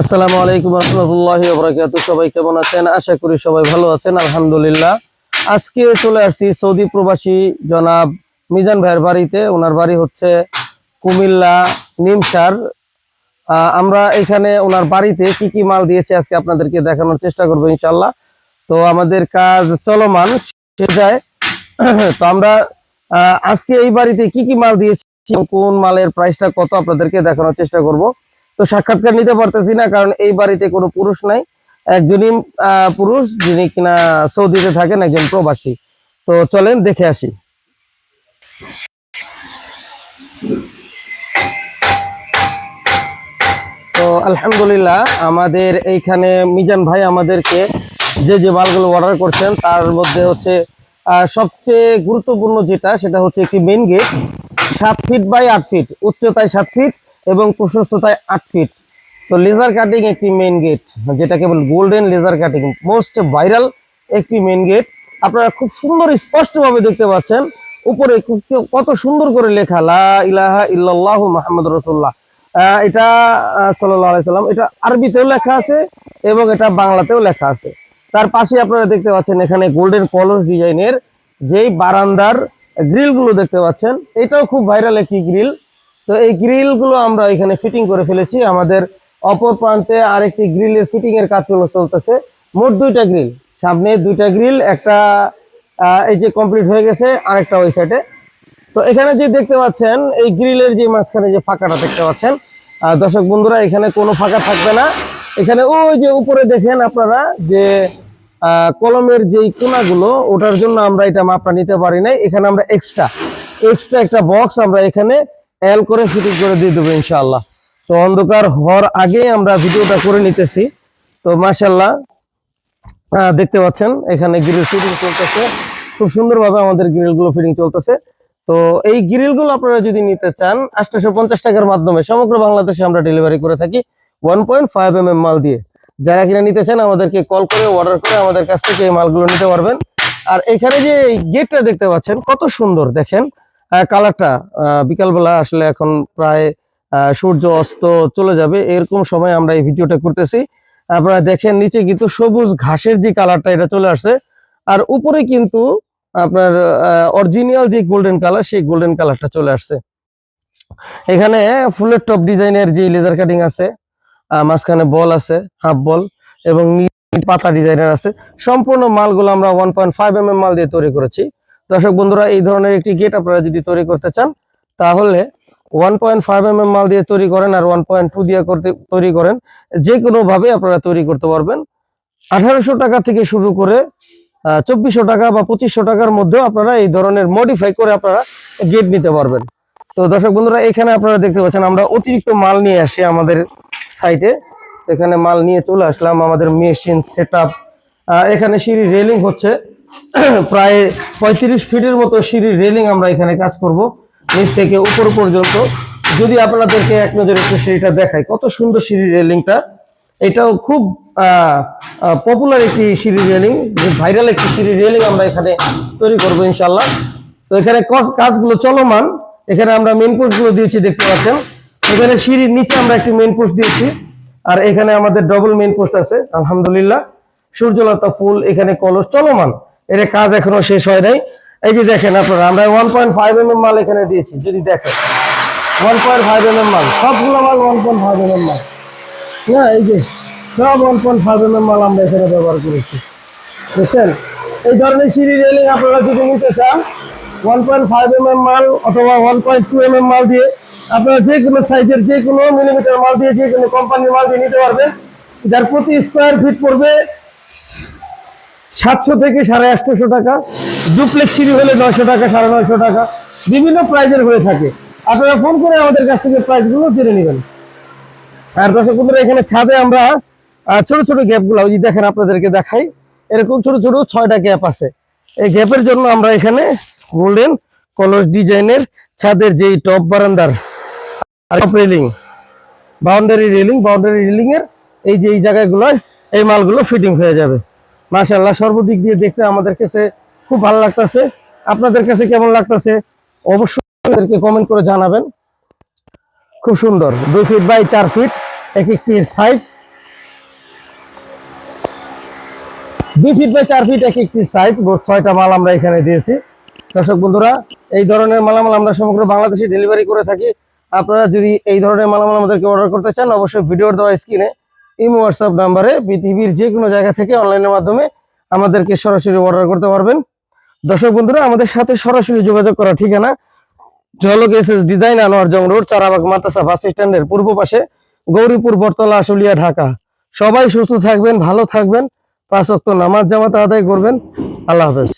আসসালামু আলাইকুম রহমতুল্লাহ বরাকাত সবাই কেমন আছেন? আশা করি সবাই ভালো আছেন, আলহামদুলিল্লাহ। আজকে চলে আসছি সৌদি প্রবাসী জনাব মিজান ভাইয়ের বাড়িতে। ওনার বাড়ি হচ্ছে কুমিল্লা নিমসার। আমরা এখানে ওনার বাড়িতে কি কি মাল দিয়েছে আজকে আপনাদেরকে দেখানোর চেষ্টা করব ইনশাল্লাহ তো আমাদের কাজ চলমান, সে যায়। তো আমরা আজকে এই বাড়িতে কি কি মাল দিয়েছি কোন মালের প্রাইসটা কত আপনাদেরকে দেখানোর চেষ্টা করব। তো সাক্ষাৎকার নিতে পারতেছি না, কারণ এই বাড়িতে কোনো পুরুষ নাই। একজনই পুরুষ যিনি কিনা সৌদিতে থাকেন, একজন প্রবাসী। তো চলেন, দেখে আসি। তো আলহামদুলিল্লাহ, আমাদের এইখানে মিজান ভাই আমাদেরকে যে যে মালগুলো অর্ডার করছেন, তার মধ্যে হচ্ছে সবচেয়ে গুরুত্বপূর্ণ যেটা, সেটা হচ্ছে একটি মেইন গেট সাত ফিট বাই আট ফিট উচ্চতায় সাত ফিট এবং প্রশস্ততায় আট ফিট তো লেজার কাটিং একটি মেইন গেট যেটাকে বল golden laser cutting most viral একটি মেইন গেট আপনারা খুব সুন্দর স্পষ্টভাবে দেখতে পাচ্ছেন উপরে কত সুন্দর করে লেখা লা ইলাহা ইল্লাল্লাহু মুহাম্মাদুর রাসূলুল্লাহ। আহ, এটা সাল্লাম এটা আরবিতেও লেখা আছে এবং এটা বাংলাতেও লেখা আছে। তার পাশে আপনারা দেখতে পাচ্ছেন এখানে গোল্ডেন কলস ডিজাইনের যেই বারান্দার গ্রিলগুলো দেখতে পাচ্ছেন এটাও খুব ভাইরাল একটি গ্রিল তো এই গ্রিলগুলো আমরা এখানে ফিটিং করে ফেলেছি। আমাদের অপর প্রান্তে আরেকটি গ্রিলের ফিটিং এর কাজ চলে চলতেছে। মোট দুইটা গ্রিল। সামনে দুইটা গ্রিল, একটা এই যে কমপ্লিট হয়ে গেছে, আরেকটা ওই সাইডে তো এখানে যে দেখতে পাচ্ছেন, এই গ্রিলের যে মাঝখানে যে ফাঁকাটা দেখতে পাচ্ছেন দর্শক বন্ধুরা, এখানে কোনো ফাঁকা থাকবে না। এখানে ওই যে উপরে দেখেন আপনারা যে কলমের যেই কোনাগুলো, ওটার জন্য আমরা এটা মাপটা নিতে পারি নাই। এখানে আমরা এক্সট্রা এক্সট্রা একটা বক্স আমরা এখানে এল করে ফিটিং করে দিয়ে দেবো ইনশাআল্লাহ। তো অন্ধকার হওয়ার আগে আমরা ভিডিওটা করে নিতেছি। তো মাশাল্লাহ আহ, দেখতে পাচ্ছেন এখানে গ্রিল ফিটিং চলতেছে। খুব সুন্দরভাবে আমাদের গ্রিলগুলো ফিটিং চলতেছে। তো এই গ্রিলগুলো আপনারা যদি নিতে চান আটশোশো পঞ্চাশ টাকার মাধ্যমে সমগ্র বাংলাদেশে আমরা ডেলিভারি করে থাকি one point five M M মাল দিয়ে। যারা কিনা নিতে চান আমাদেরকে কল করে অর্ডার করে আমাদের কাছ থেকে এই মালগুলো নিতে পারবেন। আর এখানে যে গেটটা দেখতে পাচ্ছেন কত সুন্দর দেখেন। কালারটা বিকালবেলা আসলে এখন প্রায় সূর্য অস্ত চলে যাবে, এরকম সময় আমরা এই ভিডিওটা করতেছি। আপনারা দেখেন নিচে কিন্তু সবুজ ঘাসের যে কালারটা এটা চলে আসছে। আর উপরে কিন্তু আপনার অরিজিনাল যে গোল্ডেন কালার সেই গোল্ডেন কালারটা চলে আসছে। এখানে ফুলের টপ ডিজাইনের যে লেজার কাটিং আছে মাঝখানে বল আছে হাফ বল, এবং পাতা ডিজাইনের আছে। সম্পূর্ণ মালগুলো আমরা ওয়ান পয়েন্ট ফাইভ এম মাল দিয়ে তৈরি করেছি। দর্শক বন্ধুরা, এই ধরনের একটি গেট আপনারা যদি তৈরি করতে চান, তাহলে ওয়ান পয়েন্ট ফাইভ এম মাল দিয়ে তৈরি করেন আর ওয়ান পয়েন্ট টু দিয়ে করতে, তৈরি করেন। যে কোনো ভাবে আপনারা তৈরি করতে পারবেন। আঠারোশো টাকা থেকে শুরু করে চব্বিশশো টাকা বা পঁচিশশো টাকার মধ্যেও আপনারা এই ধরনের মডিফাই করে আপনারা গেট নিতে পারবেন। তো দর্শক বন্ধুরা, এখানে আপনারা দেখতে পাচ্ছেন, আমরা অতিরিক্ত মাল নিয়ে আসি আমাদের সাইটে এখানে মাল নিয়ে চলে আসলাম আমাদের মেশিন সেট এখানে সিঁড়ি রেলিং হচ্ছে। প্রায় পঁয়ত্রিশ ফিটের মতো সিঁড়ির রেলিং আমরা এখানে কাজ করব। নিচ থেকে উপর পর্যন্ত। যদি আপনাদেরকে এক নজরে একটু সিঁড়িটা দেখাই, কত সুন্দর সিঁড়ির রেলিংটা এটাও খুব পপুলার একটি সিঁড়ি রেলিং ভাইরাল একটি সিঁড়ি রেলিং আমরা এখানে তৈরি করব ইনশাল্লাহ তো এখানে কাজগুলো চলমান। এখানে আমরা মেন পোস্টগুলো দিয়েছি, দেখতে পাচ্ছেন। এখানে সিঁড়ির নিচে আমরা একটি মেন পোস্ট দিয়েছি। আর এখানে আমাদের ডবল মেন পোস্ট আছে, আলহামদুলিল্লাহ। সূর্যলতা ফুল, এখানে কলস চলমান। এর কাজ এখনও শেষ হয় নাই। এই যে দেখেন আপনারা, আমরা ওয়ান পয়েন্ট ফাইভ এম মাল এখানে দিয়েছি, যদি দেখেন। ওয়ান পয়েন্ট ফাইভ এম মাল, সবগুলো মাল ওয়ান পয়েন্ট ফাইভ এম মাল। না, এই যে সব ওয়ান পয়েন্ট ফাইভ এম মাল আমরা এখানে ব্যবহার করেছি। বুঝছেন এই ধরনের সিঁড়ি রেলিং আপনারা যদি নিতে চান one point five M M মাল অথবা one point two M M মাল দিয়ে আপনারা যে কোনো সাইজের যে কোনো মিলিমিটার মাল দিয়ে, যে কোনো কোম্পানির মাল দিয়ে নিতে পারবেন। যার প্রতি স্কোয়ার ফিট পড়বে সাতশো থেকে সাড়ে আটশোশো টাকা ডুপ্লেক্স সিঁড়ি হলে নয়শো টাকা, সাড়ে নয়শো টাকা, বিভিন্ন প্রাইজের হয়ে থাকে। আপনারা ফোন করে আমাদের কাছ থেকে প্রাইসগুলো জেনে নেবেন। আর দর্শক বন্ধুরা, এখানে ছাদে আমরা ছোট ছোট গ্যাপগুলো, ওই যে দেখেন আপনাদেরকে দেখাই, এরকম ছোট ছোট ছয়টা গ্যাপ আছে। এই গ্যাপের জন্য আমরা এখানে গোল্ডেন কলস ডিজাইনের ছাদের যেই টপ বারান্দার railing boundary railing boundary railing এর এই যে এই জায়গাগুলোয় এই মালগুলো ফিটিং হয়ে যাবে। মাসাল্লাহ সর্বদিক দিয়ে দেখতে আমাদের কাছে খুব ভালো লাগতেছে। আপনাদের কাছে কেমন লাগতেছে? অবশ্যই কমেন্ট করে জানাবেন। খুব সুন্দর, দুই ফিট বাই চার ফিট এক একটি সাইজ দুই ফিট বাই চার ফিট এক একটি সাইজ ছয়টা মাল আমরা এখানে দিয়েছি। দর্শক বন্ধুরা, এই ধরনের মালামাল আমরা সমগ্র বাংলাদেশে ডেলিভারি করে থাকি। আপনারা যদি এই ধরনের মালামাল আমাদেরকে অর্ডার করতে চান, অবশ্যই ভিডিওর দেওয়া স্ক্রিনে ইমো হোয়াটসঅ্যাপ নাম্বারে পৃথিবীর যে কোনো জায়গা থেকে অনলাইনের মাধ্যমে আমাদেরকে সরাসরি অর্ডার করতে পারবেন। দর্শক বন্ধুরা, আমাদের সাথে সরাসরি যোগাযোগ করা ঠিকানা Jhalak S S design Anwar Jang road, Charabag Madrasa bus স্ট্যান্ডের পূর্ব পাশে গৌরীপুর বটতলা, আশুলিয়া, ঢাকা। সবাই সুস্থ থাকবেন, ভালো থাকবেন। পাঁচ ওয়াক্ত নামাজ জামাত আদায় করবেন। আল্লাহ হাফেজ।